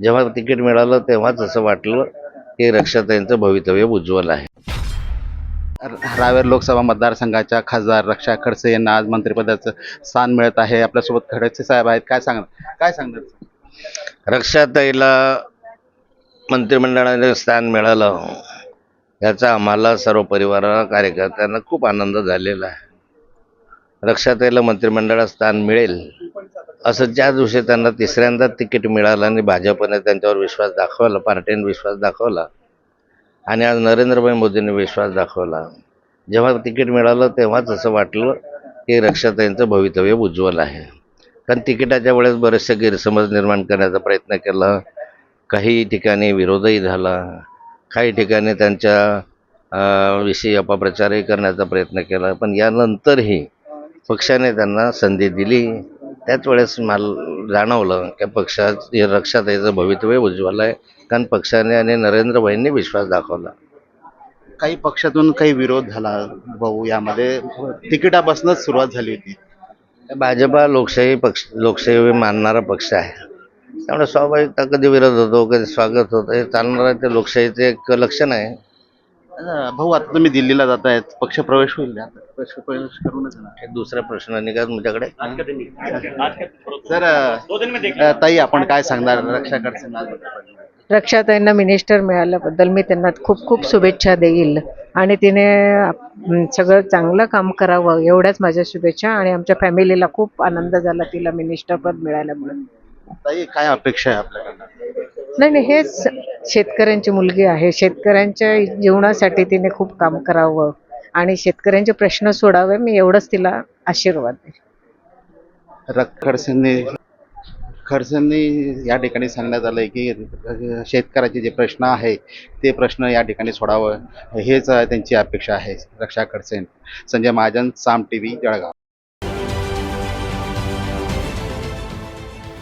जेव्हा तिकीट मिळालं तेव्हाच असं वाटलं की रक्षाताईंचं भवितव्य उज्ज्वल आहे. रावेर लोकसभा मतदारसंघाच्या खासदार रक्षा खडसे यांना आज मंत्रिपदाचं स्थान मिळत आहे. आपल्यासोबत खडसे साहेब आहेत. काय सांगणार? काय सांगणार? रक्षाताईला मंत्रिमंडळाने स्थान मिळालं याचा आम्हाला सर्व परिवाराला कार्यकर्त्यांना खूप आनंद झालेला आहे. रक्षाताईला मंत्रिमंडळात स्थान मिळेल. असं ज्या दिवशी त्यांना तिसऱ्यांदा तिकीट मिळालं आणि भाजपने त्यांच्यावर विश्वास दाखवला पार्टीने विश्वास दाखवला आणि आज नरेंद्रभाई मोदींनी विश्वास दाखवला जेव्हा तिकीट मिळालं तेव्हाच असं वाटलं की रक्षाताईंचं भवितव्य उज्ज्वल आहे. कारण तिकिटाच्या वेळेस बरेचसे गैरसमज निर्माण करण्याचा प्रयत्न केला काही ठिकाणी विरोधही झाला काही ठिकाणी त्यांच्या विषयी अपप्रचारही करण्याचा प्रयत्न केला पण यानंतरही पक्षाने त्यांना संधी दिली त्याच वेळेस मला जाणवलं की पक्षात रक्षाताईचं भवितव्य उज्ज्वल आहे. कारण पक्षाने आणि नरेंद्रभाईंनी विश्वास दाखवला. काही पक्षातून काही विरोध झाला भाऊ? यामध्ये तिकिटापासूनच सुरुवात झाली होती. भाजपा लोकशाही पक्ष लोकशाही मानणारा पक्ष आहे. त्यामुळे स्वाभाविकता कधी विरोध होतो कधी स्वागत होतं हे चालणारं ते लोकशाहीचं एक लक्षण आहे. भाऊ आता तुम्ही दिल्लीला जात आहेत पक्ष प्रवेश होईल आता पक्ष प्रवेश करूनच ना दुसरा प्रश्न निघा तुमच्याकडे? सर अं, ताई आपण काय सांगणार? रक्षा खडसे आज रक्षाताईंना मिनिस्टर मिळाल्याबद्दल मी त्यांना खूप खूप शुभेच्छा देईल. आणि तिने अं, सगळं चांगलं काम करावं एवढ्याच माझ्या शुभेच्छा. आणि आमच्या फॅमिलीला खूप आनंद झाला तिला मिनिस्टर पद मिळाल्यामुळे. ताई काय अपेक्षा आहे आपल्याकडनं? नाही नाही हेच शेतकऱ्यांची मुलगी आहे. शेतकऱ्यांच्या जीवनासाठी तिने खूप काम करावं आणि शेतकऱ्यांचे प्रश्न सोडावे मी एवढंच तिला आशीर्वाद दे खडसेंनी खडसेंनी या ठिकाणी सांगण्यात आलंय की शेतकऱ्याचे जे प्रश्न आहे ते प्रश्न या ठिकाणी सोडावं हेच त्यांची अपेक्षा आहे. रक्षा खडसेन संजय महाजन साम टी व्ही जळगाव.